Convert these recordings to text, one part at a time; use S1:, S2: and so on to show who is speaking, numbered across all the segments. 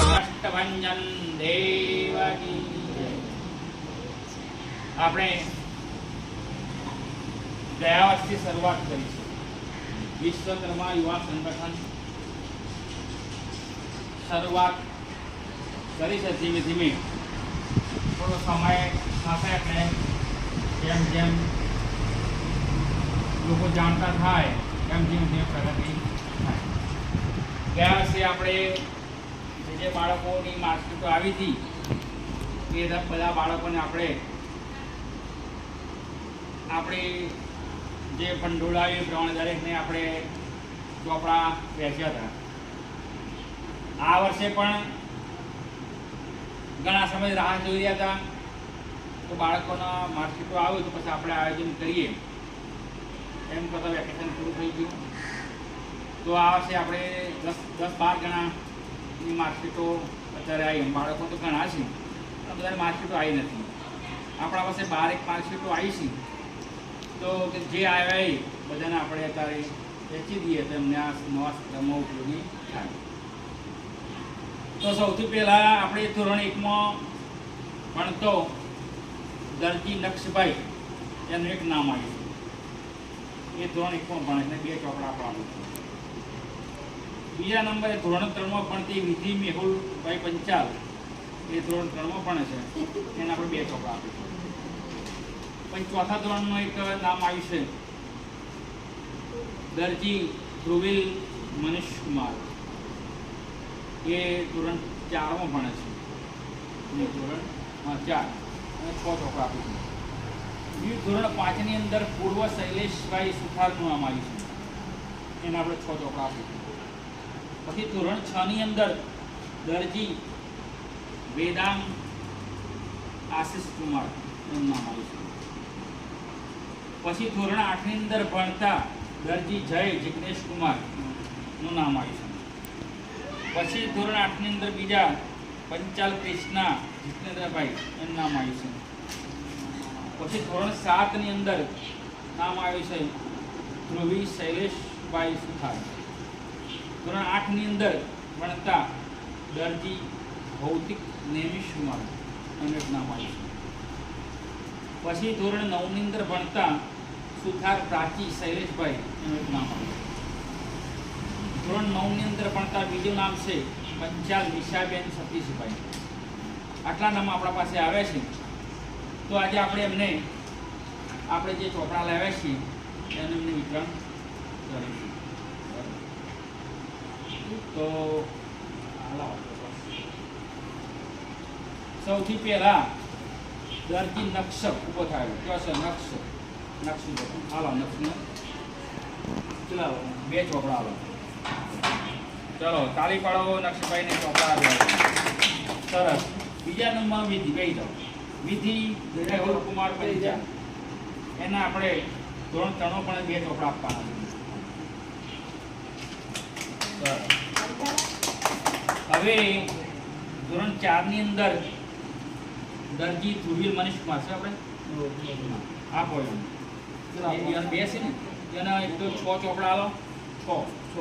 S1: કષ્ટભંજન દેવકી જય. આપણે ગયા વર્ષથી શરૂઆત કરી છે વિશ્વકર્મા યુવા સંગઠન શરૂઆત કરી છે ધીમે ધીમે થોડો સમય થશે એટલે જેમ જેમ લોકો જાણતા થાય એમ ધીમે ધીમે પ્રગતિ ગયા વર્ષે આપણે જે જે બાળકોની માર્કશીટો આવી હતી, એ બધા બાળકોને આપણે આપણી જે ભંડોળ આવી એ પ્રમાણે દરેકને આપણે ચોપડા વહેંચ્યા હતા. આ વર્ષે પણ ઘણા સમય રાહ જોઈ રહ્યા હતા. તો બાળકોના માર્કશીટો આવે તો પછી આપણે આયોજન કરીએ. એમ કરતાં વેકેશન પૂરું થઈ ગયું. તો આ વર્ષે આપણે દસ દસ બાર જણાની માર્કશીટો અત્યારે આવી. બાળકો તો ઘણા છે. પણ બધાની માર્કશીટો આવી નથી. આપણા પાસે બારેક માર્કશીટો આવી છે. તો જે આવ્યા એ બધાને આપણે અત્યારે વેચી દઈએ તો એમને આ નવા સત્રમાં ઉપયોગી થાય. તો સૌથી પહેલાં આપણે ધોરણ એકમાં ભણતો દરજી નક્ષભાઈ એનું એક નામ આવ્યું. એ ધોરણ એકમાં ભણે છે? બે ચોપડા આપવાનું બીજા નંબરે ધોરણ ત્રણમાં ભણતી વિધિ મેહુલભાઈ પંચાલ એ ધોરણ ત્રણમાં ભણે છે. એને આપણે બે ચોપડા આપીશું. પછી ચોથા ધોરણનું એક નામ આવ્યું છે. દરજી ધ્રુવિલ મનીષ કુમાર એ ધોરણ ચારમાં ભણે છે. ધોરણ ચાર. અને છ ચોપડા આપીશું. બીજું ધોરણ પાંચની અંદર પૂર્વ શૈલેષભાઈ સુથારનું નામ આવ્યું છે. એને આપણે છ ચોપડા આપીશું. પછી ધોરણ છની અંદર દરજી વેદાંગ આશિષ કુમાર એનું નામ આવ્યું છે. પછી ધોરણ આઠની અંદર ભણતા દરજી જય જિગ્નેશ કુમારનું નામ આવ્યું છે. પછી ધોરણ આઠની અંદર બીજા પંચાલ કૃષ્ણા જીતેન્દ્રભાઈ એનું નામ આવ્યું છે. પછી ધોરણ સાતની અંદર નામ આવ્યું છે ધ્રુવી શૈલેષભાઈ સુથાર. ધોરણ આઠની અંદર ભણતા દરજી ભૌતિક નેમિશ કુમાર એક નામ આવ્યું છે. પછી ધોરણ નવની અંદર ભણતા સુથાર પ્રાચી શૈલેષભાઈ એનું નામ આવ્યું ધોરણ નવની અંદર ભણતા બીજું નામ છે પંચાલ નિશાબેન સતીશભાઈ. આટલા નામ આપણા પાસે આવ્યા છે. તો આજે આપણે એમને, આપણે જે ચોપડા લાવ્યા છીએ, એનું એમને વિતરણ કરીશું. તો. સૌથી પહેલા દર્દી નક્ષ ઊભો થાય. કયો છે? નક્ષ નક્ષ. હાલો નક્ષને ચલાવો બે ચોપડા આવો ચલો, તાળી પાડો નક્ષભાઈને ચોપડા આવ્યો સરસ. બીજા નંબર વિધિ કહી દો વિધિ રાહુલ કુમાર પરિજા એના આપણે ધોરણ ત્રણો પણ બે ચોપડા આપવાના છે. હવે ધોરણ ચારની અંદર દરજી ધ્રુવીલ મનીષ કુમાર છે આપણે? આપો પોયમ બે છે ને? એના એક તો છ ચોપડા આવો છ. છ.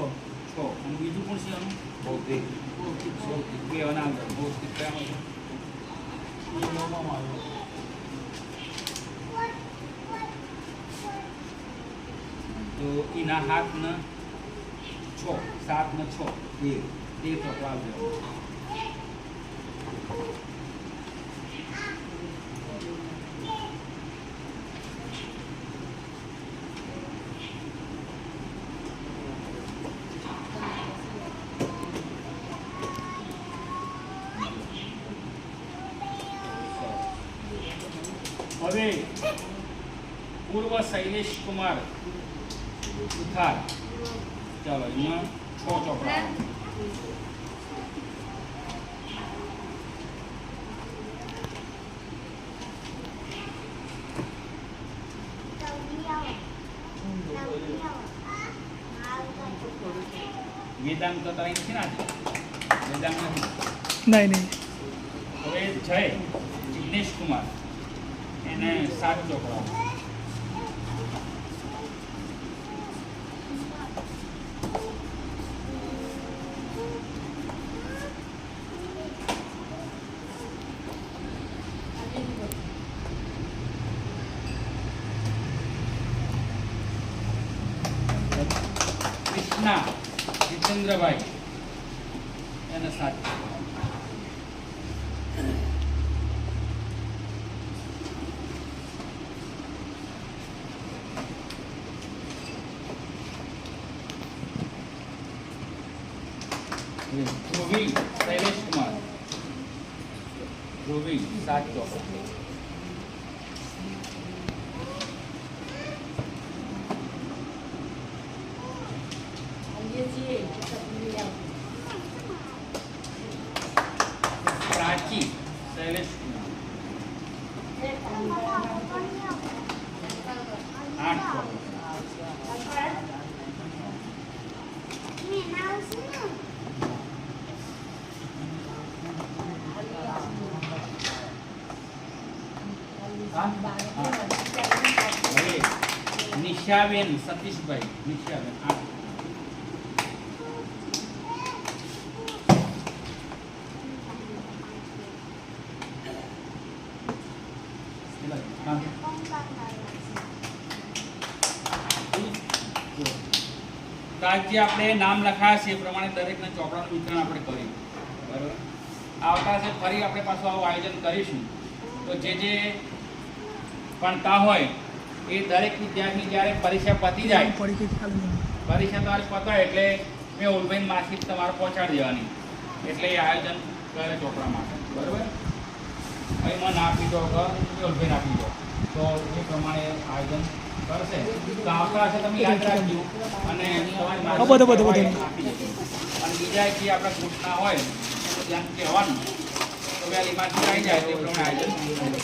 S1: છ. અને બીજું પણ છે એનું? ભૌતિક. ભૌતિક. બે એના અંદર ભૌતિક. કયામાં એ આવ્યો. તો એના હાથ ને છ સાત ને છ તેર તેર ચોપડા આવજો હવે પૂર્વ શૈલેષ કુમાર ઉથાર ચાલો અહીંયા છ ચોપડા વેદાંત તો તારી નથી ને વેદાંત નથી.
S2: નહીં નહીં.
S1: હવે જય જિગ્નેશ કુમાર. એને સાત ચોપડા આઠના જીતેન્દ્રભાઈ એને સાત ધ્રુવી શૈલેષ કુમાર ધ્રુવી સાત ચોપડા પ્રાચી શૈલેષ કુમાર આઠ ચોપડા હવે નિશાબેન સતીશભાઈ નિશાબેન આઠ તો જે આપણે નામ લખાયા છે એ પ્રમાણે દરેકના ચોપડાનું વિતરણ આપણે કર્યું. બરાબર? આવતા છે ફરી આપણે પાછું આવું આયોજન કરીશું. તો જે જે ભણતા હોય, એ દરેક વિદ્યાર્થી જ્યારે પરીક્ષા પતી જાય, પરીક્ષા તમારી પતાય એટલે મેં ઓનલાઈન માર્કશીટ તમારે પહોંચાડી દેવાની. એટલે એ આયોજન કરે ચોપડા માટે. બરાબર? એમાં મને આપી દો ઓનલાઈન આપી દો. તો એ પ્રમાણે આયોજન કરશે. તો આવતા હશે તમે યાદ રાખજો. અને તમારી
S2: બધું, બધું.
S1: અને બીજા જે આપણા ગ્રુપના હોય એનું ધ્યાન કહેવાનું. તો વહેલી માસિક આવી જાય તે પ્રમાણે આયોજન.